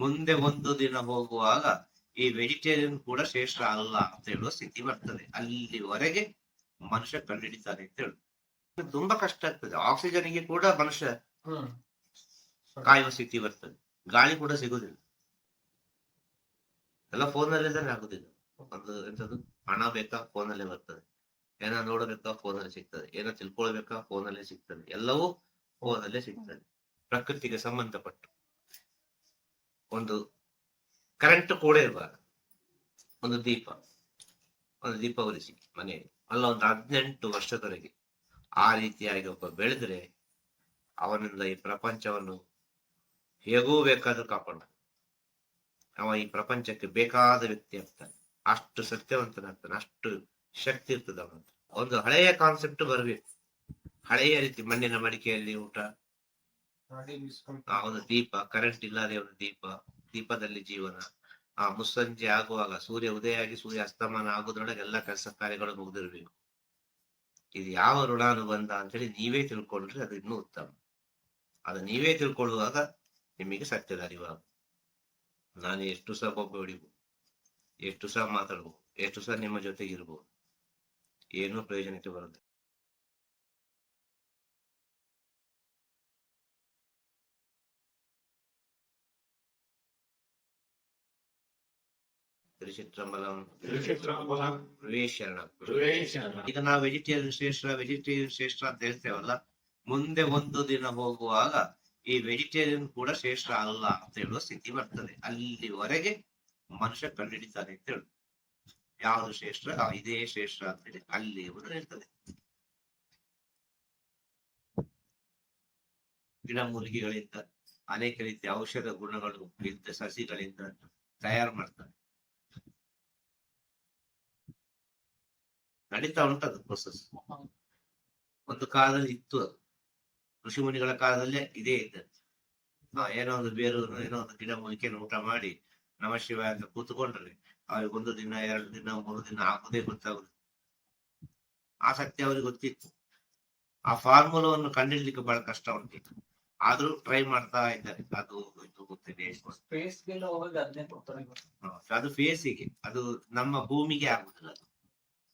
ಮುಂದೆ ಒಂದು ದಿನ ಹೋಗುವಾಗ ಈ ವೆಜಿಟೇರಿಯನ್ ಕೂಡ ಶ್ರೇಷ್ಠ ಅಲ್ಲ ಅಂತ ಹೇಳುವ ಸ್ಥಿತಿ ಬರ್ತದೆ. ಅಲ್ಲಿವರೆಗೆ ಮನುಷ್ಯ ಕಂಡುಹಿಡಿತಾನೆ ಅಂತ ಹೇಳುದು. ತುಂಬಾ ಕಷ್ಟ ಆಗ್ತದೆ. ಆಕ್ಸಿಜನ್ಗೆ ಕೂಡ ಮನುಷ್ಯ ಕಾಯುವ ಸ್ಥಿತಿ ಬರ್ತದೆ. ಗಾಳಿ ಕೂಡ ಸಿಗುದಿಲ್ಲ. ಎಲ್ಲ ಫೋನಲ್ಲೇ ತಾನೆ ಆಗುದಿಲ್ಲ. ಒಂದು ಎಂತದ್ದು ಹಣ ಬೇಕಾ ಫೋನಲ್ಲೇ ಬರ್ತದೆ. ಏನೋ ನೋಡಬೇಕಾ ಫೋನಲ್ಲಿ ಸಿಗ್ತದೆ. ಏನೋ ತಿಳ್ಕೊಳ್ಬೇಕಾ ಫೋನಲ್ಲೇ ಸಿಗ್ತದೆ. ಎಲ್ಲವೂ ಫೋನಲ್ಲೇ ಸಿಗ್ತದೆ. ಪ್ರಕೃತಿಗೆ ಸಂಬಂಧಪಟ್ಟು. ಒಂದು ಕರೆಂಟ್ ಕೂಡ ಇರುವ ಒಂದು ದೀಪ ಒಂದು ದೀಪ ಉರಿಸಿ ಮನೆಯಲ್ಲಿ. ಅಲ್ಲ, ಒಂದು ಹದಿನೆಂಟು ವರ್ಷದವರೆಗೆ ಆ ರೀತಿಯಾಗಿ ಒಬ್ಬ ಬೆಳೆದ್ರೆ ಅವನಿಂದ ಈ ಪ್ರಪಂಚವನ್ನು ಹೇಗೂ ಬೇಕಾದ್ರೂ ಕಾಪಾಡ ಅವ ಈ ಪ್ರಪಂಚಕ್ಕೆ ಬೇಕಾದ ವ್ಯಕ್ತಿ ಆಗ್ತಾನೆ. ಅಷ್ಟು ಸತ್ಯವಂತನಾಗ್ತಾನೆ, ಅಷ್ಟು ಶಕ್ತಿ ಇರ್ತದೆ ಅವನ ಒಂದು ಹಳೆಯ ಕಾನ್ಸೆಪ್ಟ್ ಬರಬೇಕು. ಹಳೆಯ ರೀತಿ ಮಣ್ಣಿನ ಮಡಿಕೆಯಲ್ಲಿ ಊಟ ಒಂದು ದೀಪ ಕರೆಂಟ್ ಇಲ್ಲದೆ ಒಂದು ದೀಪ, ದೀಪದಲ್ಲಿ ಜೀವನ. ಆ ಮುಸ್ಸಂಜೆ ಆಗುವಾಗ ಸೂರ್ಯ ಉದಯ ಆಗಿ ಸೂರ್ಯ ಅಸ್ತಮಾನ ಆಗೋದ್ರೊಳಗೆ ಎಲ್ಲ ಕೆಲಸ ಕಾರ್ಯಗಳು ಮುಗಿದಿರ್ಬೇಕು. ಇದು ಯಾವ ಋಣಾನುಬಂಧ ಅಂತೇಳಿ ನೀವೇ ತಿಳ್ಕೊಂಡ್ರೆ ಅದು ಇನ್ನೂ ಉತ್ತಮ. ಅದು ನೀವೇ ತಿಳ್ಕೊಳ್ಳುವಾಗ ನಿಮಗೆ ಸತ್ಯದ ಅರಿವಾಗ ನಾನು ಎಷ್ಟು ಸಹ ಬೊಬ್ಬೆ ಹೊಡಿಬಹುದು ಎಷ್ಟು ಸಹ ಮಾತಾಡ್ಬೋದು, ಎಷ್ಟು ಸಹ ನಿಮ್ಮ ಜೊತೆಗೆ ಇರ್ಬೋದು ಏನೂ ಪ್ರಯೋಜನಕ್ಕೆ ಬರುತ್ತೆ ಈಗ ನಾವು ವೆಜಿಟೇರಿಯನ್ ಶ್ರೇಷ್ಠ ವೆಜಿಟೇರಿಯನ್ ಶ್ರೇಷ್ಠ ಅಂತ ಹೇಳ್ತೇವಲ್ಲ ಮುಂದೆ ಒಂದು ದಿನ ಹೋಗುವಾಗ ಈ ವೆಜಿಟೇರಿಯನ್ ಕೂಡ ಶ್ರೇಷ್ಠ ಅಲ್ಲ ಅಂತ ಹೇಳುವ ಸ್ಥಿತಿ ಬರ್ತದೆ. ಅಲ್ಲಿವರೆಗೆ ಮನುಷ್ಯ ಕಂಡುಹಿಡಿತಾನೆ ಅಂತ ಹೇಳುದು. ಯಾವುದು ಶ್ರೇಷ್ಠ ಇದೇ ಶ್ರೇಷ್ಠ ಅಂತ ಹೇಳಿ ಅಲ್ಲಿ ಇರ್ತದೆ ಗಿಡಮೂಲಿಕೆಗಳಿಂದ ಅನೇಕ ರೀತಿಯ ಔಷಧ ಗುಣಗಳು ಇದ್ದ ಸಸಿಗಳಿಂದ ತಯಾರು ಮಾಡ್ತಾರೆ. ನಡೀತಾ ಉಂಟದು ಪ್ರೊಸೆಸ್ ಒಂದು ಕಾಲದಲ್ಲಿ ಇತ್ತು ಅದು. ಕೃಷಿ ಮುನಿಗಳ ಕಾಲದಲ್ಲೇ ಇದೇ ಇದ್ದದ್ದು. ಏನೋ ಒಂದು ಬೇರು ಏನೋ ಒಂದು ಗಿಡ ಮೂಲಿಕೆಯನ್ನು ಊಟ ಮಾಡಿ ನಮ ಶಿವ ಅಂತ ಕೂತ್ಕೊಂಡ್ರೆ ಅವ್ರಿಗೆ ಒಂದು ದಿನ ಎರಡು ದಿನ ಮೂರು ದಿನ ಹಾಕೋದೇ ಗೊತ್ತಾಗುದು ಆ ಸತ್ಯ ಅವ್ರಿಗೆ ಗೊತ್ತಿತ್ತು. ಆ ಫಾರ್ಮುಲಾವನ್ನು ಕಂಡಿಡ್ಲಿಕ್ಕೆ ಬಹಳ ಕಷ್ಟ ಉಂಟು. ಆದ್ರೂ ಟ್ರೈ ಮಾಡ್ತಾ ಇದ್ದಾರೆ. ಅದು ಇದು ಗೊತ್ತಿದೆ ಅದು ಫೇಸಿಗೆ ಅದು ನಮ್ಮ ಭೂಮಿಗೆ ಆಗುದಿಲ್ಲ ಅದು.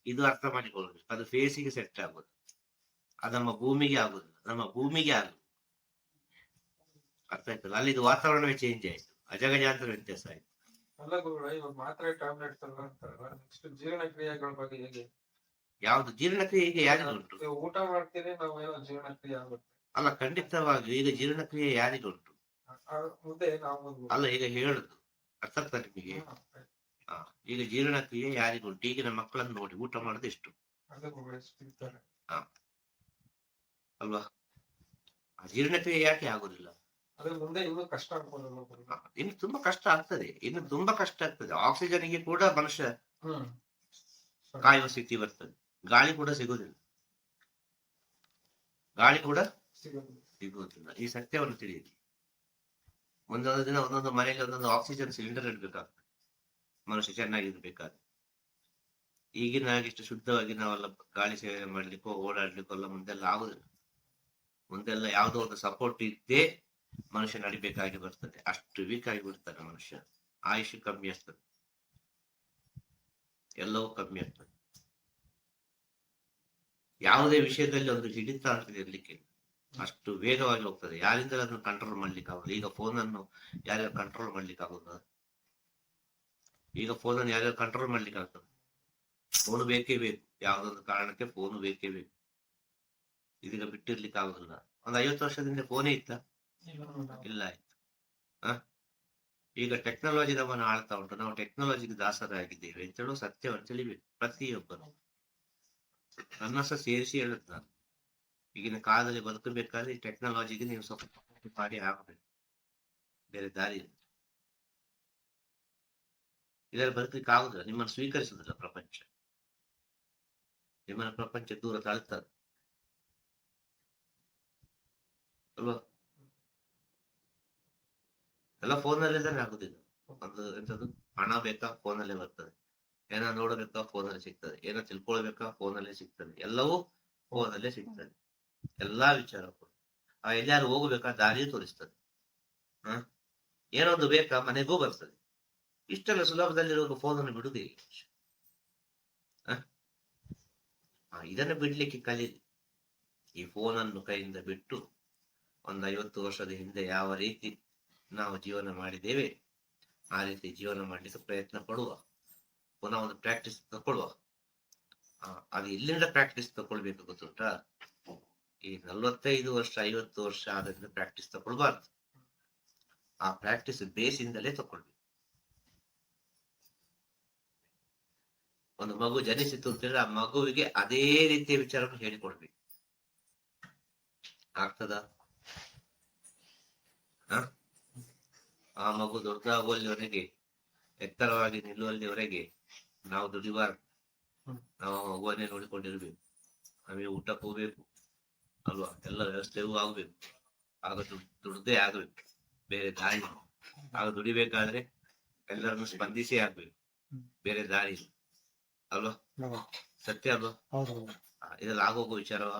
ಇದು ಅರ್ಥ ಮಾಡಿಕೊಳ್ಳಬೇಕು. ಅದು ಫೇಸಿಗೆ ಸೆಟ್ ಆಗುದು. ಅದು ನಮ್ಮ ಭೂಮಿಗೆ ಆಗುದಿಲ್ಲ ನಮ್ಮ ಭೂಮಿಗೆ ಆಗುದು. ಅರ್ಥ ಆಯ್ತಲ್ಲ? ಅಲ್ಲಿ ಇದು ವಾತಾವರಣವೇ ಚೇಂಜ್ ಆಯ್ತು. ಅಜಗಜಾಂತರ ವ್ಯತ್ಯಾಸ ಆಯ್ತು. ಅಲ್ಲ ಗುರುಗಳ ಇವಾಗ ಮಾತ್ರೆ ಟ್ಯಾಬ್ಲೆಟ್ ಎಲ್ಲ ಅಂತಾರಲ್ಲ ನೆಕ್ಸ್ಟ್ ಜೀರ್ಣಕ್ರಿಯೆಗಳ ಬಗ್ಗೆ ಹೇಗೆ? ಯಾವ್ದು? ಜೀರ್ಣಕ್ರಿಯೆ ಈಗ ಯಾರಿಗೆ ಉಂಟು? ಊಟ ಮಾಡ್ತೀರಿ ನಾವು ಏನೋ ಜೀರ್ಣಕ್ರಿಯೆ ಆಗುತ್ತೆ. ಅಲ್ಲ ಖಂಡಿತವಾಗಿ ಈಗ ಜೀರ್ಣಕ್ರಿಯೆ ಯಾರಿಗೆ ಉಂಟು? ಮುಂದೆ ನಾವು ಅಲ್ಲ ಈಗ ಹೇಳುದು. ಅರ್ಥ ನಿಮಗೆ? ಈಗ ಜೀರ್ಣಕ್ರಿಯೆ ಯಾರಿಗುಂಟು ಈಗಿನ ಮಕ್ಕಳನ್ನು ನೋಡಿ ಊಟ ಮಾಡೋದು ಎಷ್ಟು? ಅಲ್ವಾ? ಜೀರ್ಣಕ್ರಿಯೆ ಯಾಕೆ ಆಗುದಿಲ್ಲ? ಇನ್ನೂ ತುಂಬಾ ಕಷ್ಟ ಆಗ್ತದೆ. ಇನ್ನು ತುಂಬಾ ಕಷ್ಟ ಆಗ್ತದೆ. ಆಕ್ಸಿಜನ್ಗೆ ಕೂಡ ಮನುಷ್ಯ ಕಾಯುವ ಸ್ಥಿತಿ ಬರ್ತದೆ. ಗಾಳಿ ಕೂಡ ಸಿಗುದಿಲ್ಲ ಗಾಳಿ ಕೂಡ ಸಿಗುವುದಿಲ್ಲ. ಈ ಸತ್ಯವನ್ನು ತಿಳಿಯಿರಿ. ಒಂದೊಂದು ದಿನ ಒಂದೊಂದು ಮನೆಯಲ್ಲಿ ಒಂದೊಂದು ಆಕ್ಸಿಜನ್ ಸಿಲಿಂಡರ್ ಇಡ್ಬೇಕಾಗ್ತದೆ. ಮನುಷ್ಯ ಚೆನ್ನಾಗಿರ್ಬೇಕಾದ್ರೆ ಈಗಿನ ಹಾಗೆ ಇಷ್ಟು ಶುದ್ಧವಾಗಿ ನಾವೆಲ್ಲ ಗಾಳಿ ಸೇವನೆ ಮಾಡ್ಲಿಕ್ಕೋ, ಓಡಾಡ್ಲಿಕ್ಕೋ ಎಲ್ಲ ಮುಂದೆಲ್ಲ ಆಗುದಿಲ್ಲ. ಮುಂದೆಲ್ಲ ಯಾವುದೋ ಒಂದು ಸಪೋರ್ಟ್ ಇದ್ದೇ ಮನುಷ್ಯ ನಡಿಬೇಕಾಗಿ ಬರ್ತದೆ. ಅಷ್ಟು ವೀಕ್ ಆಗಿ ಬಿಡ್ತಾನೆ ಮನುಷ್ಯ. ಆಯುಷ್ ಕಮ್ಮಿ ಆಗ್ತದೆ. ಎಲ್ಲವೂ ಕಮ್ಮಿ ಆಗ್ತದೆ. ಯಾವುದೇ ವಿಷಯದಲ್ಲಿ ಒಂದು ಹಿಡಿತ ಅಂತ ಇರ್ಲಿಕ್ಕೆ ಅಷ್ಟು ವೇಗವಾಗಿ ಹೋಗ್ತದೆ. ಯಾರಿಂದ ಅದನ್ನು ಕಂಟ್ರೋಲ್ ಮಾಡ್ಲಿಕ್ಕೆ ಆಗುದು ಈಗ ಫೋನ್ ಅನ್ನು ಯಾರ್ಯಾರು ಕಂಟ್ರೋಲ್ ಮಾಡ್ಲಿಕ್ಕೆ ಆಗುದ ಈಗ ಫೋನ್ ಅನ್ನು ಯಾರ್ಯಾರು ಕಂಟ್ರೋಲ್ ಮಾಡ್ಲಿಕ್ಕೆ ಆಗ್ತದೆ? ಫೋನ್ ಬೇಕೇ ಬೇಕು. ಯಾವ್ದೊಂದು ಕಾರಣಕ್ಕೆ ಫೋನ್ ಬೇಕೇ ಬೇಕು. ಇದೀಗ ಬಿಟ್ಟಿರ್ಲಿಕ್ಕೆ ಆಗುದಿಲ್ಲ. ಒಂದು ಐವತ್ತು ವರ್ಷದಿಂದ ಫೋನೇ ಇತ್ತ ಇಲ್ಲ. ಆಯ್ತು. ಈಗ ಟೆಕ್ನಾಲಜಿ ನಮ್ಮನ್ನು ಆಳ್ತಾ ಉಂಟು. ನಾವು ಟೆಕ್ನಾಲಜಿಗೆ ದಾಸರಾಗಿದ್ದೇವೆ. ಅಂತ ಹೇಳುವ ಸತ್ಯವನ್ನು ತಿಳಿಬೇಕು ಪ್ರತಿಯೊಬ್ಬರು. ನನ್ನ ಸಹ ಸೇರಿಸಿ ಹೇಳುತ್ತೆ ನಾನು. ಈಗಿನ ಕಾಲದಲ್ಲಿ ಬದುಕಬೇಕಾದ್ರೆ ಟೆಕ್ನಾಲಜಿಗೆ ನೀವು ಸ್ವಲ್ಪ ಮಾಡಿ ಆಗಬೇಕು ಬೇರೆ ದಾರಿ ಇಲ್ಲ ಇದರಲ್ಲಿ ಬದುಕಲಿಕ್ಕೆ ಆಗುದಿಲ್ಲ. ನಿಮ್ಮನ್ನು ಸ್ವೀಕರಿಸುದಿಲ್ಲ ಪ್ರಪಂಚ. ನಿಮ್ಮನ್ನ ಪ್ರಪಂಚ ದೂರ ತಳ್ತದೆ ಅಲ್ವಾ? ಎಲ್ಲ ಫೋನಲ್ಲೇ ತಾನೆ ಆಗುದಿಲ್ಲ. ಅದು ಎಂತದ್ದು ಹಣ ಬೇಕಾ? ಫೋನಲ್ಲೇ ಬರ್ತದೆ. ಏನೋ ನೋಡಬೇಕಾ? ಫೋನಲ್ಲಿ ಸಿಗ್ತದೆ. ಏನೋ ತಿಳ್ಕೊಳ್ಬೇಕಾ? ಫೋನಲ್ಲೇ ಸಿಗ್ತದೆ. ಎಲ್ಲವೂ ಫೋನಲ್ಲೇ ಸಿಗ್ತದೆ. ಎಲ್ಲಾ ವಿಚಾರ ಆ ಎಲ್ಲಾರು ಹೋಗ್ಬೇಕಾ? ದಾರಿ ತೋರಿಸ್ತದೆ. ಹ ಏನೊಂದು ಬೇಕಾ? ಮನೆಗೂ ಬರ್ತದೆ. ಇಷ್ಟೆಲ್ಲ ಸುಲಭದಲ್ಲಿರುವಾಗ ಫೋನನ್ನು? ಆ, ಇದನ್ನು ಬಿಡ್ಲಿಕ್ಕೆ ಕಲೀಲಿ ಈ ಫೋನನ್ನು ಕೈಯಿಂದ ಬಿಟ್ಟು ಒಂದು ಐವತ್ತು ವರ್ಷದ ಹಿಂದೆ ಯಾವ ರೀತಿ ನಾವು ಜೀವನ ಮಾಡಿದ್ದೇವೆ ಆ ರೀತಿ ಜೀವನ ಮಾಡಲಿಕ್ಕೆ ಪ್ರಯತ್ನ ಪಡುವ ಪುನಃ ಒಂದು ಪ್ರಾಕ್ಟೀಸ್ ತಗೊಳ್ಳುವ ಅದು ಎಲ್ಲಿಂದ ಪ್ರಾಕ್ಟೀಸ್ ತಗೊಳ್ಬೇಕು ಗೊತ್ತುಂಟಾ? ಈ ನಲ್ವತ್ತೈದು ವರ್ಷ ಐವತ್ತು ವರ್ಷ ಆದ್ರಿಂದ ಪ್ರಾಕ್ಟೀಸ್ ತಗೊಳ್ಬಾರ್ದು. ಆ ಪ್ರಾಕ್ಟೀಸ್ ಬೇಸಿಂದಲೇ ತಗೊಳ್ಬೇಕು. ಒಂದು ಮಗು ಜನಿಸಿತು ಅಂತಂದ್ರೆ ಆ ಮಗುವಿಗೆ ಅದೇ ರೀತಿಯ ವಿಚಾರವನ್ನು ಹೇಳಿಕೊಡ್ಬೇಕು. ಆಗ್ತದ? ಆ ಮಗು ದೊಡ್ಡದಾಗುವಲ್ಲಿವರೆಗೆ ಎತ್ತರವಾಗಿ ನಿಲ್ಲುವಲ್ಲಿವರೆಗೆ ನಾವು ದುಡಿಬಾರ್ದು. ನಾವು ಮಗುವನ್ನೇ ನೋಡಿಕೊಂಡಿರ್ಬೇಕು. ನಮಗೆ ಊಟ ಹೋಗ್ಬೇಕು ಅಲ್ವಾ? ಎಲ್ಲ ವ್ಯವಸ್ಥೆಯೂ ಆಗ್ಬೇಕು. ಆಗ ದುಡ್- ದುಡ್ದೇ ಆಗ್ಬೇಕು. ಬೇರೆ ದಾರಿ ಆಗ ದುಡಿಬೇಕಾದ್ರೆ ಎಲ್ಲರನ್ನು ಸ್ಪಂದಿಸಿ ಆಗ್ಬೇಕು. ಬೇರೆ ದಾರಿ. ಅಲ್ವಾ ಸತ್ಯ ಅಲ್ವಾ ಇದ್ರಲ್ಲಿ ಆಗೋಗೋ ವಿಚಾರವ?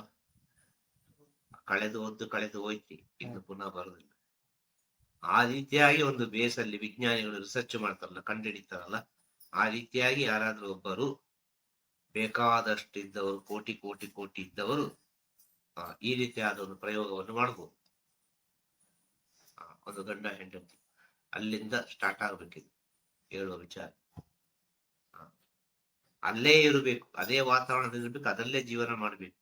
ಕಳೆದು ಒಂದು ಕಳೆದು ಹೋಯ್ತಿ ಇನ್ನು ಪುನಃ ಬರೋದಿಲ್ಲ. ಆ ರೀತಿಯಾಗಿ ಒಂದು ಬೇಸಲ್ಲಿ ವಿಜ್ಞಾನಿಗಳು ರಿಸರ್ಚ್ ಮಾಡ್ತಾರಲ್ಲ ಕಂಡುಹಿಡಿತಾರಲ್ಲ ಆ ರೀತಿಯಾಗಿ ಯಾರಾದ್ರೂ ಒಬ್ಬರು ಬೇಕಾದಷ್ಟು ಇದ್ದವರು ಕೋಟಿ ಕೋಟಿ ಕೋಟಿ ಇದ್ದವರು ಆ, ಈ ರೀತಿಯಾದ ಒಂದು ಪ್ರಯೋಗವನ್ನು ಮಾಡಬಹುದು ಒಂದು ಗಂಡ ಹೆಂಡತಿ ಅಲ್ಲಿಂದ ಸ್ಟಾರ್ಟ್ ಆಗ್ಬೇಕಿದೆ ಹೇಳುವ ವಿಚಾರ. ಅಲ್ಲೇ ಇರಬೇಕು, ಅದೇ ವಾತಾವರಣದಲ್ಲಿ ಇರ್ಬೇಕು, ಅದರಲ್ಲೇ ಜೀವನ ಮಾಡಬೇಕು.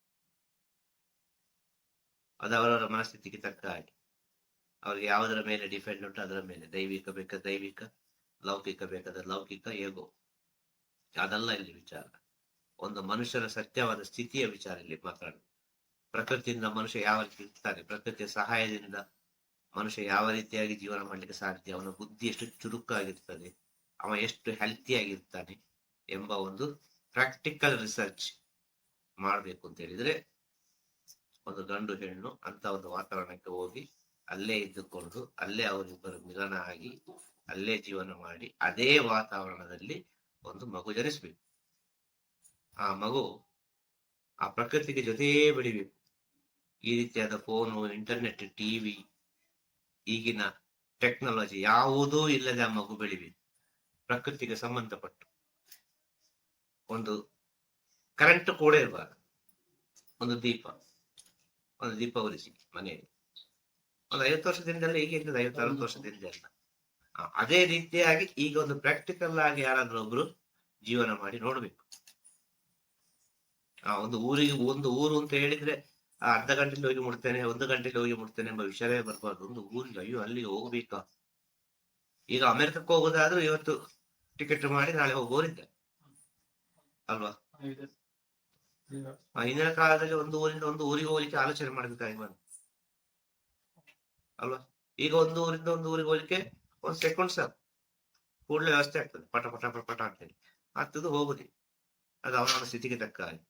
ಅದು ಅವರವರ ಮನಸ್ಥಿತಿಗೆ ತಕ್ಕ ಹಾಗೆ. ಅವ್ರಿಗೆ ಯಾವುದರ ಮೇಲೆ ಡಿಪೆಂಡ್ ಉಂಟು ಅದರ ಮೇಲೆ. ದೈವಿಕ ಬೇಕಾದ ದೈವಿಕ, ಲೌಕಿಕ ಬೇಕಾದ ಲೌಕಿಕ ಹೇಗೋ ಅದಲ್ಲ ಇಲ್ಲಿ ವಿಚಾರ. ಒಂದು ಮನುಷ್ಯರ ಸತ್ಯವಾದ ಸ್ಥಿತಿಯ ವಿಚಾರ ಇಲ್ಲಿ ಮಾತಾಡ ಪ್ರಕೃತಿಯಿಂದ ಮನುಷ್ಯ ಯಾವ ರೀತಿ ಇರ್ತಾನೆ, ಪ್ರಕೃತಿಯ ಸಹಾಯದಿಂದ ಮನುಷ್ಯ ಯಾವ ರೀತಿಯಾಗಿ ಜೀವನ ಮಾಡ್ಲಿಕ್ಕೆ ಸಾಧ್ಯ, ಅವನ ಬುದ್ಧಿ ಎಷ್ಟು ಚುರುಕಾಗಿರ್ತದೆ, ಅವ ಎಷ್ಟು ಹೆಲ್ತಿ ಆಗಿರ್ತಾನೆ ಎಂಬ ಒಂದು ಪ್ರಾಕ್ಟಿಕಲ್ ರಿಸರ್ಚ್ ಮಾಡಬೇಕು ಅಂತ ಹೇಳಿದ್ರೆ, ಒಂದು ಗಂಡು ಹೆಣ್ಣು ಅಂತ ಒಂದು ವಾತಾವರಣಕ್ಕೆ ಹೋಗಿ ಅಲ್ಲೇ ಇದ್ದುಕೊಂಡು, ಅಲ್ಲೇ ಅವರಿಬ್ಬರು ಮಿಲನ ಆಗಿ, ಅಲ್ಲೇ ಜೀವನ ಮಾಡಿ, ಅದೇ ವಾತಾವರಣದಲ್ಲಿ ಒಂದು ಮಗು ಜನಿಸ್ಬೇಕು. ಆ ಮಗು ಆ ಪ್ರಕೃತಿಗೆ ಜೊತೆಯೇ ಬೆಳಿಬೇಕು. ಈ ರೀತಿಯಾದ ಫೋನು ಇಂಟರ್ನೆಟ್ ಟಿವಿ ಈಗಿನ ಟೆಕ್ನಾಲಜಿ ಯಾವುದೂ ಇಲ್ಲದೆ ಆ ಮಗು ಬೆಳಿಬೇಕು. ಪ್ರಕೃತಿಗೆ ಸಂಬಂಧಪಟ್ಟು. ಒಂದು ಕರೆಂಟ್ ಕೂಡ ಇರಬಾರ ಒಂದು ದೀಪ ಒಂದು ದೀಪ ಉರಿಸಿ ಮನೆಯಲ್ಲಿ. ಒಂದು ಐವತ್ತು ವರ್ಷದಿಂದಲೇ ಈಗ ಇರ್ತದೆ ಐವತ್ತು ಅರವತ್ತು ವರ್ಷದಿಂದ ಅದೇ ರೀತಿಯಾಗಿ ಈಗ ಒಂದು ಪ್ರಾಕ್ಟಿಕಲ್ ಆಗಿ ಯಾರಾದ್ರೂ ಒಬ್ರು ಜೀವನ ಮಾಡಿ ನೋಡ್ಬೇಕು. ಆ ಒಂದು ಊರಿಗೆ ಒಂದು ಊರು ಅಂತ ಹೇಳಿದ್ರೆ ಆ ಅರ್ಧ ಗಂಟೆಲಿ ಹೋಗಿ ಮುಡ್ತೇನೆ ಒಂದು ಗಂಟೆಲಿ ಹೋಗಿ ಮುಡ್ತೇನೆ ಎಂಬ ವಿಷಯವೇ ಬರಬಾರ್ದು. ಒಂದು ಊರಿಗೆ ಅಯ್ಯೋ ಅಲ್ಲಿಗೆ ಹೋಗ್ಬೇಕಾ? ಈಗ ಅಮೆರಿಕಕ್ಕೆ ಹೋಗೋದಾದ್ರೂ ಇವತ್ತು ಟಿಕೆಟ್ ಮಾಡಿ ನಾಳೆ ಹೋಗೋರಿದ್ದೆ ಅಲ್ವಾ? ಹಿಂದಿನ ಕಾಲದಲ್ಲಿ ಒಂದು ಊರಿಂದ ಒಂದು ಊರಿಗೆ ಹೋಗ್ಲಿಕ್ಕೆ ಆಲೋಚನೆ ಮಾಡ್ಬೇಕಾಗಿ ಅಲ್ವಾ? ಈಗ ಒಂದು ಊರಿಂದ ಒಂದು ಊರಿಗೆ ಹೋಗ್ಲಿಕ್ಕೆ ಒಂದು ಸೆಕೆಂಡ್ ಸರ್ ಕೂಡಲೇ ವ್ಯವಸ್ಥೆ ಆಗ್ತದೆ. ಪಟ ಪಟ ಪಟ ಪಟ ಹೇಳಿ. ಆಗ್ತದೆ ಹೋಗುದಿ. ಅದು ಅವನವನ ಸ್ಥಿತಿಗೆ ತಕ್ಕ ಹಾಗೆ.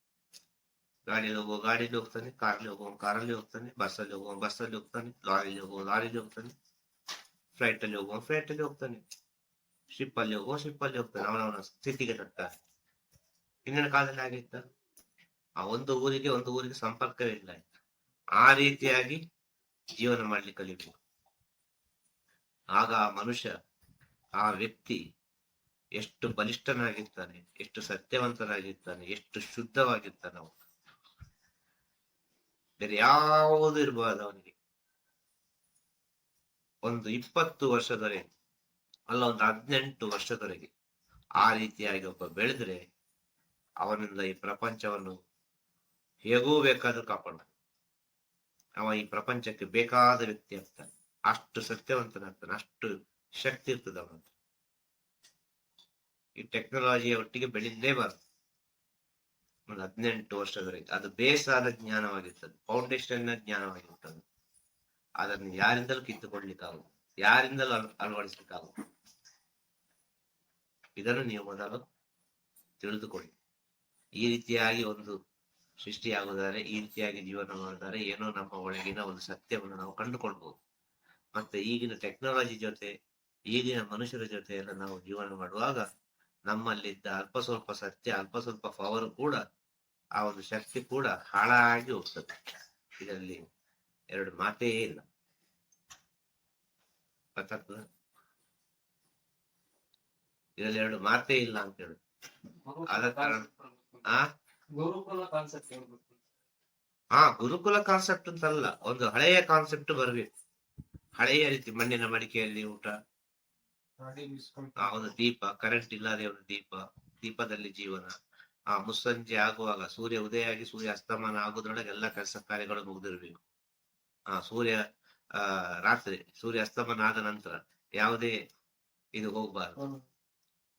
ಗಾಡಿಯಲ್ಲಿ ಹೋಗುವ ಗಾಡಿಯಲ್ಲಿ ಹೋಗ್ತಾನೆ ಕಾರಲ್ಲಿ ಹೋಗುವ ಕಾರಲ್ಲಿ ಹೋಗ್ತಾನೆ ಬಸ್ಸಲ್ಲಿ ಹೋಗುವ ಬಸ್ಸಲ್ಲಿ ಹೋಗ್ತಾನೆ ಲಾರಿಲಿ ಹೋಗುವ ಲಾರಿಲಿ ಹೋಗ್ತಾನೆ ಫ್ಲೈಟ್ ಅಲ್ಲಿ ಹೋಗುವ ಫ್ಲೈಟ್ ಅಲ್ಲಿ ಹೋಗ್ತಾನೆ. ಶಿಪ್ ಅಲ್ಲಿ ಹೋಗುವ ಶಿಪ್ ಅಲ್ಲಿ ಹೋಗ್ತಾನೆ. ಅವನವನ ಸ್ಥಿತಿಗೆ ತಕ್ಕ ಹಾಗೆ. ಹಿಂದಿನ ಕಾಲದಲ್ಲಿ ಆಗಿತ್ತ? ಆ ಒಂದು ಊರಿಗೆ ಒಂದು ಊರಿಗೆ ಸಂಪರ್ಕವೇ ಇಲ್ಲ ಆ ರೀತಿಯಾಗಿ ಜೀವನ ಮಾಡ್ಲಿಕ್ಕೆ ಕಲಿಬೇಕು. ಆಗ ಆ ಮನುಷ್ಯ, ಆ ವ್ಯಕ್ತಿ ಎಷ್ಟು ಬಲಿಷ್ಠನಾಗಿರ್ತಾನೆ, ಎಷ್ಟು ಸತ್ಯವಂತನಾಗಿರ್ತಾನೆ, ಎಷ್ಟು ಶುದ್ಧವಾಗಿರ್ತಾನೆ ಅವನು. ಬೇರೆ ಯಾವುದು ಇರಬಾರ್ದು ಅವನಿಗೆ. ಒಂದು ಇಪ್ಪತ್ತು ವರ್ಷದವರೆಗೆ, ಅಲ್ಲ ಒಂದು ಹದಿನೆಂಟು ವರ್ಷದವರೆಗೆ ಆ ರೀತಿಯಾಗಿ ಒಬ್ಬ ಬೆಳೆದ್ರೆ ಅವನಿಂದ ಈ ಪ್ರಪಂಚವನ್ನು ಹೇಗೂ ಬೇಕಾದ್ರೂ ಕಾಪಾಡ ಅವ ಈ ಪ್ರಪಂಚಕ್ಕೆ ಬೇಕಾದ ವ್ಯಕ್ತಿ ಆಗ್ತಾನೆ. ಅಷ್ಟು ಸತ್ಯವಂತನಾಗ್ತಾನೆ, ಅಷ್ಟು ಶಕ್ತಿ ಇರ್ತದೆ ಅವನಂತ ಈ ಟೆಕ್ನಾಲಜಿಯ ಒಟ್ಟಿಗೆ ಬೆಳಿಲೇಬಾರದು ಒಂದು ಹದಿನೆಂಟು ವರ್ಷದವರೆಗೆ. ಅದು ಬೇಸಾದ ಜ್ಞಾನವಾಗಿರ್ತದೆ ಫೌಂಡೇಶನ್ ಜ್ಞಾನವಾಗಿರ್ತದೆ. ಅದನ್ನು ಯಾರಿಂದಲೂ ಕಿತ್ತುಕೊಳ್ಳಿಕ್ಕಾಗಲ್ಲ, ಯಾರಿಂದಲೂ ಅಳ, ಅಳವಡಿಸ್ಲಿಕ್ಕಾಗಲ್ಲ. ಇದನ್ನು ನೀವು ಮೊದಲು ತಿಳಿದುಕೊಳ್ಳಿ. ಈ ರೀತಿಯಾಗಿ ಒಂದು ಸೃಷ್ಟಿಯಾಗುವುದಾದ್ರೆ, ಈ ರೀತಿಯಾಗಿ ಜೀವನ ಮಾಡಿದರೆ ಏನೋ ನಮ್ಮ ಒಳಗಿನ ಒಂದು ಸತ್ಯವನ್ನು ನಾವು ಕಂಡುಕೊಳ್ಬಹುದು ಮತ್ತೆ ಈಗಿನ ಟೆಕ್ನಾಲಜಿ ಜೊತೆ, ಈಗಿನ ಮನುಷ್ಯರ ಜೊತೆ ಎಲ್ಲ ನಾವು ಜೀವನ ಮಾಡುವಾಗ ನಮ್ಮಲ್ಲಿದ್ದ ಅಲ್ಪ ಸ್ವಲ್ಪ ಸತ್ಯ, ಅಲ್ಪ ಸ್ವಲ್ಪ ಪವರ್ ಕೂಡ, ಆ ಒಂದು ಶಕ್ತಿ ಕೂಡ ಹಾಳಾಗಿ ಹೋಗ್ತದೆ. ಇದರಲ್ಲಿ ಎರಡು ಮಾತೇ ಇಲ್ಲ. ಇದರಲ್ಲಿ ಎರಡು ಮಾತೇ ಇಲ್ಲ ಅಂತ ಹೇಳಿ ಆದ ಕಾರಣ ಆ? ಗುರುಕುಲ ಕಾನ್ಸೆಪ್ಟ್ ಹಾ ಗುರುಕುಲ ಕಾನ್ಸೆಪ್ಟ್ ಅಂತಲ್ಲ ಒಂದು ಹಳೆಯ ಕಾನ್ಸೆಪ್ಟ್ ಬರ್ಬೇಕು ಹಳೆಯ ರೀತಿ ಮಣ್ಣಿನ ಮಡಿಕೆಯಲ್ಲಿ ಊಟ. ಆ ಒಂದು ದೀಪ ಕರೆಂಟ್ ಇಲ್ಲದೆ ಒಂದು ದೀಪ ದೀಪದಲ್ಲಿ ಜೀವನ. ಆ ಮುಸ್ಸಂಜೆ ಆಗುವಾಗ ಸೂರ್ಯ ಉದಯ ಆಗಿ ಸೂರ್ಯ ಅಸ್ತಮಾನ ಆಗೋದ್ರೊಳಗೆ ಎಲ್ಲ ಕೆಲಸ ಕಾರ್ಯಗಳು ಮುಗಿದಿರ್ಬೇಕು. ಆ ಸೂರ್ಯ ಆ ರಾತ್ರಿ ಸೂರ್ಯ ಅಸ್ತಮಾನ ಆದ ನಂತರ ಯಾವುದೇ ಇದು ಹೋಗ್ಬಾರ್ದು.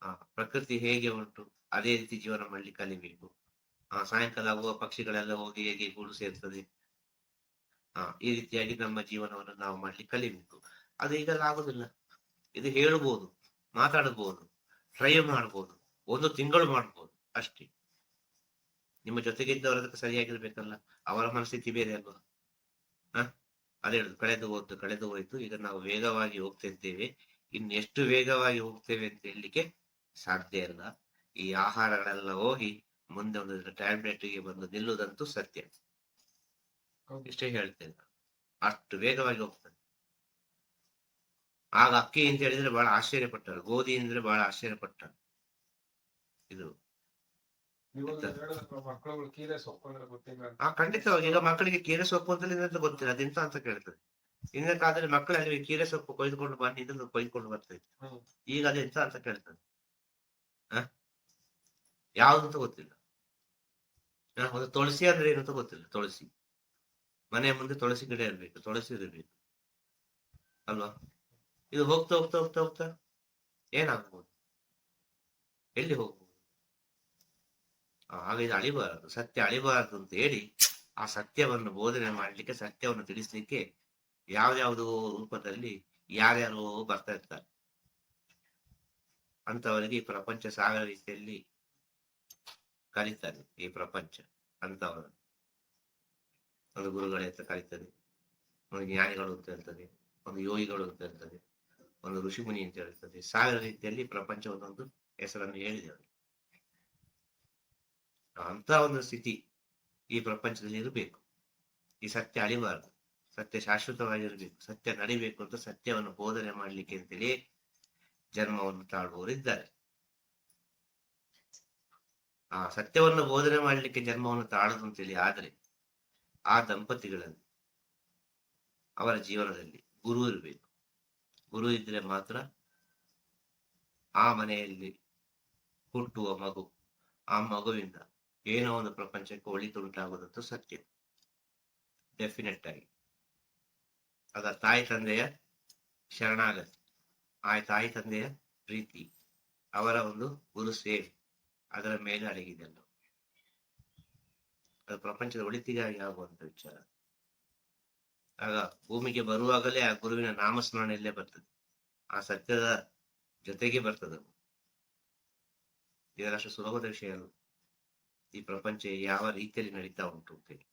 ಆ ಪ್ರಕೃತಿ ಹೇಗೆ ಉಂಟು? ಅದೇ ರೀತಿ ಜೀವನ ಮಾಡ್ಲಿಕ್ಕೆ ಕಲಿಬೇಕು ಆ ಸಾಯಂಕಾಲ ಆಗುವ ಪಕ್ಷಿಗಳೆಲ್ಲ ಹೋಗಿ ಹೇಗೆ ಗೂಡು ಸೇರ್ತದೆ? ಆ, ಈ ರೀತಿಯಾಗಿ ನಮ್ಮ ಜೀವನವನ್ನು ನಾವು ಮಾಡ್ಲಿಕ್ಕೆ ಕಲಿಬೇಕು ಅದು ಈಗೆಲ್ಲ ಆಗುದಿಲ್ಲ. ಇದು ಹೇಳ್ಬೋದು ಮಾತಾಡಬಹುದು ಟ್ರೈ ಮಾಡ್ಬೋದು, ಒಂದು ತಿಂಗಳು ಮಾಡ್ಬೋದು ಅಷ್ಟೇ. ನಿಮ್ಮ ಜೊತೆಗಿದ್ದವರ ಸರಿಯಾಗಿರ್ಬೇಕಲ್ಲ? ಅವರ ಮನಸ್ಥಿತಿ ಬೇರೆ ಅಲ್ವಾ? ಹ? ಅದೇ ಹೇಳುದು, ಕಳೆದು ಹೋದ್ದು, ಕಳೆದು ಹೋಯ್ತು. ಈಗ ನಾವು ವೇಗವಾಗಿ ಹೋಗ್ತಾ ಇದ್ದೇವೆ. ಇನ್ನು ಎಷ್ಟು ವೇಗವಾಗಿ ಹೋಗ್ತೇವೆ ಅಂತ ಹೇಳಲಿಕ್ಕೆ ಸಾಧ್ಯ ಇಲ್ಲ. ಈ ಆಹಾರಗಳೆಲ್ಲ ಹೋಗಿ ಮುಂದೆ ಒಂದು ಟ್ಯಾಬ್ಲೆಟ್ಗೆ ಬಂದು ನಿಲ್ಲುವುದಂತೂ ಸತ್ಯ. ಇಷ್ಟೇ ಹೇಳ್ತೇನೆ ಅಷ್ಟು ವೇಗವಾಗಿ ಹೋಗ್ತದೆ ಆಗ ಅಕ್ಕಿ ಅಂತ ಹೇಳಿದ್ರೆ ಬಹಳ ಆಶ್ಚರ್ಯಪಟ್ಟರು. ಗೋಧಿ ಅಂದ್ರೆ ಬಹಳ ಆಶ್ಚರ್ಯಪಟ್ಟರು. ಇದು ಇವಾಗ ಹೇಳಿದ್ರೆ ಮಕ್ಕಳುಗಳು ಕೀರೆ ಸೊಪ್ಪು ಅಂದ್ರೆ ಗೊತ್ತಿಲ್ಲ ಆ ಖಂಡಿತವಾಗಿ. ಈಗ ಮಕ್ಕಳಿಗೆ ಕೀರೆ ಸೊಪ್ಪು ಅಂತ ಗೊತ್ತಿಲ್ಲ. ಅದೆಂತ ಅಂತ ಕೇಳ್ತದೆ. ಹಿಂದಿನ ಕಾಲದಲ್ಲಿ ಮಕ್ಕಳಲ್ಲಿ ಕೀರೆ ಸೊಪ್ಪು ಕೊಯ್ದುಕೊಂಡು ಬನ್ನಿ ಇದನ್ನು ಕೊಯ್ದುಕೊಂಡು ಬರ್ತೇವೆ ಹ್ಮ್. ಈಗ ಅದೆಂತ ಅಂತ ಕೇಳ್ತದೆ. ಹ ಯಾವ್ದಂತ ಗೊತ್ತಿಲ್ಲ. ಒಂದು ತುಳಸಿ ಅಂದ್ರೆ ಏನಂತ ಗೊತ್ತಿಲ್ಲ, ತುಳಸಿ. ಮನೆ ಮುಂದೆ ತುಳಸಿ ಗಿಡ ಇರ್ಬೇಕು, ತುಳಸಿ ಇರಬೇಕು. ಅಲ್ವಾ? ಇದು ಹೋಗ್ತಾ ಹೋಗ್ತಾ ಹೋಗ್ತಾ ಹೋಗ್ತಾ ಏನಾಗ್ಬೋದು? ಎಲ್ಲಿ ಹೋಗ್ಬೋದು? ಆಗ ಇದು ಅಳಿಬಾರದು, ಸತ್ಯ ಅಳಿಬಾರದು ಅಂತ ಹೇಳಿ ಆ ಸತ್ಯವನ್ನು ಬೋಧನೆ ಮಾಡಲಿಕ್ಕೆ, ಸತ್ಯವನ್ನು ತಿಳಿಸ್ಲಿಕ್ಕೆ ಯಾವ್ದಾವುದೋ ರೂಪದಲ್ಲಿ ಯಾರ್ಯಾರೋ ಬರ್ತಾ ಇರ್ತಾರೆ. ಅಂತವರಿಗೆ ಪ್ರಪಂಚ ಸಾಗರ ರೀತಿಯಲ್ಲಿ ಕರೀತಾರೆ ಈ ಪ್ರಪಂಚ ಅಂತವರು ಒಂದು ಗುರುಗಳೇ ಅಂತ ಕರೀತಾರೆ ಒಂದು ಜ್ಞಾನಿಗಳು ಅಂತ ಹೇಳ್ತದೆ. ಒಂದು ಯೋಗಿಗಳು ಅಂತ ಹೇಳ್ತದೆ. ಒಂದು ಋಷಿಮುನಿ ಅಂತ ಹೇಳ್ತದೆ. ಸಾವಿರ ರೀತಿಯಲ್ಲಿ ಪ್ರಪಂಚ ಒಂದೊಂದು ಹೆಸರನ್ನು ಹೇಳಿದೆ ಅಂತ ಒಂದು ಸ್ಥಿತಿ ಈ ಪ್ರಪಂಚದಲ್ಲಿ ಇರಬೇಕು. ಈ ಸತ್ಯ ಅಳಿಬಾರದು. ಸತ್ಯ ಶಾಶ್ವತವಾಗಿರಬೇಕು. ಸತ್ಯ ನಡಿಬೇಕು ಅಂತ ಸತ್ಯವನ್ನು ಬೋಧನೆ ಮಾಡಲಿಕ್ಕೆ ಅಂತೇಳಿ ಜನ್ಮವನ್ನು ತಾಳುವವರು ಇದ್ದಾರೆ ಆ ಸತ್ಯವನ್ನು ಬೋಧನೆ ಮಾಡಲಿಕ್ಕೆ ಜನ್ಮವನ್ನು ತಾಳದು ಅಂತೇಳಿ ಆದರೆ ಆ ದಂಪತಿಗಳಲ್ಲಿ ಅವರ ಜೀವನದಲ್ಲಿ ಗುರು ಇರಬೇಕು. ಗುರು ಇದ್ರೆ ಮಾತ್ರ ಆ ಮನೆಯಲ್ಲಿ ಹುಟ್ಟುವ ಮಗು, ಆ ಮಗುವಿಂದ ಏನೋ ಒಂದು ಪ್ರಪಂಚಕ್ಕೆ ಒಳಿತುಂಟಾಗುವುದಂತೂ ಸತ್ಯ. ಡೆಫಿನೆಟ್ ಆಗಿ. ಅದ ತಾಯಿ ತಂದೆಯ ಶರಣಾಗತಿ, ಆ ತಾಯಿ ತಂದೆಯ ಪ್ರೀತಿ, ಅವರ ಒಂದು ಗುರು ಸೇವೆ. ಅದರ ಮೇಲೆ ಅಡಗಿದೆಲ್ಲ. ಅದು ಪ್ರಪಂಚದ ಒಳಿತಿಗಾಗಿ ಆಗುವಂತ ವಿಚಾರ. ಆಗ ಭೂಮಿಗೆ ಬರುವಾಗಲೇ ಆ ಗುರುವಿನ ನಾಮಸ್ಮರಣೆಯಲ್ಲೇ ಬರ್ತದೆ. ಆ ಸತ್ಯದ ಜೊತೆಗೆ ಬರ್ತದೆ ಇದರಷ್ಟು ಸುಲಭದ ವಿಷಯ ಅಲ್ಲ. ಈ ಪ್ರಪಂಚ ಯಾವ ರೀತಿಯಲ್ಲಿ ನಡೀತಾ ಉಂಟು ಅಂತೇಳಿ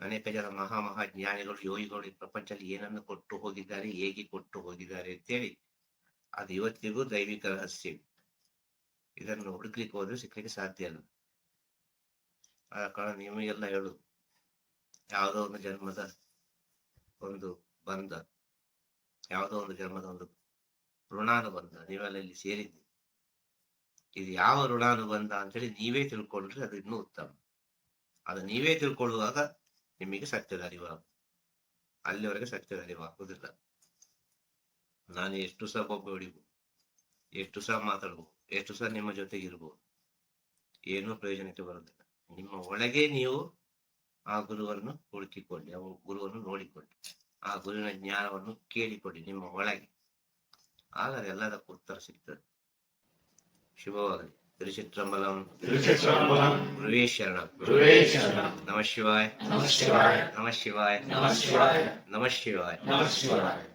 ಅನೇಕ ಜನ ಮಹಾ ಮಹಾ ಜ್ಞಾನಿಗಳು, ಯೋಗಿಗಳು ಈ ಪ್ರಪಂಚದಲ್ಲಿ ಏನನ್ನು ಕೊಟ್ಟು ಹೋಗಿದ್ದಾರೆ, ಹೇಗೆ ಕೊಟ್ಟು ಹೋಗಿದ್ದಾರೆ ಅಂತೇಳಿ ಅದು ಇವತ್ತಿಗೂ ದೈವಿಕ ರಹಸ್ಯ. ಇದನ್ನು ಹುಡುಕ್ಲಿಕ್ಕೆ ಹೋದ್ರೆ ಸಿಕ್ಲಿಕ್ಕೆ ಸಾಧ್ಯ ಇಲ್ಲ ಆದ ಕಾರಣ ನಿಮಗೆಲ್ಲ ಹೇಳು. ಯಾವುದೋ ಒಂದು ಜನ್ಮದ ಒಂದು ಬಂಧ, ಯಾವುದೋ ಒಂದು ಜನ್ಮದ ಒಂದು ಋಣಾನುಬಂಧ ನೀವೆಲ್ಲ ಇಲ್ಲಿ ಸೇರಿದ್ದೀರಿ ಇದು ಯಾವ ಋಣಾನುಬಂಧ ಅಂತೇಳಿ ನೀವೇ ತಿಳ್ಕೊಂಡ್ರೆ ಅದು ಇನ್ನೂ ಉತ್ತಮ. ಅದು ನೀವೇ ತಿಳ್ಕೊಳ್ಳುವಾಗ ನಿಮಗೆ ಸತ್ಯದ ಅರಿವಾಗು ಅಲ್ಲಿವರೆಗೆ ಸತ್ಯದ ಅರಿವಾಗುವುದಿಲ್ಲ ನಾನು ಎಷ್ಟು ಸಹ ಒಬ್ಬ ಎಷ್ಟು ಸಹ ಮಾತಾಡ್ಬೋದು ಎಷ್ಟು ಸಹ ನಿಮ್ಮ ಜೊತೆ ಇರ್ಬೋದು ಏನೂ ಪ್ರಯೋಜನಕ್ಕೆ ಬರೋದಿಲ್ಲ. ನಿಮ್ಮ ಒಳಗೆ ನೀವು ಆ ಗುರುವನ್ನು ಹುಡುಕಿಕೊಳ್ಳಿ ಆ ಗುರುವನ್ನು ನೋಡಿಕೊಳ್ಳಿ ಆ ಗುರುವಿನ ಜ್ಞಾನವನ್ನು ಕೇಳಿಕೊಳ್ಳಿ ನಿಮ್ಮ ಒಳಗೆ. ಆಗ ಎಲ್ಲದಕ್ಕೂ ಉತ್ತರ ಸಿಗ್ತದೆ. ಶುಭವಾಗಲಿ. ತಿರುಚಿತ್ರಂಬಲಂ ಗುರುವೇ ಶರಣ ನಮ ಶಿವಾಯ. ನಮ ಶಿವಾಯ. ನಮ ಶಿವಾಯ. ನಮ ಶಿವಾಯ. ನಮ ಶಿವಾಯ.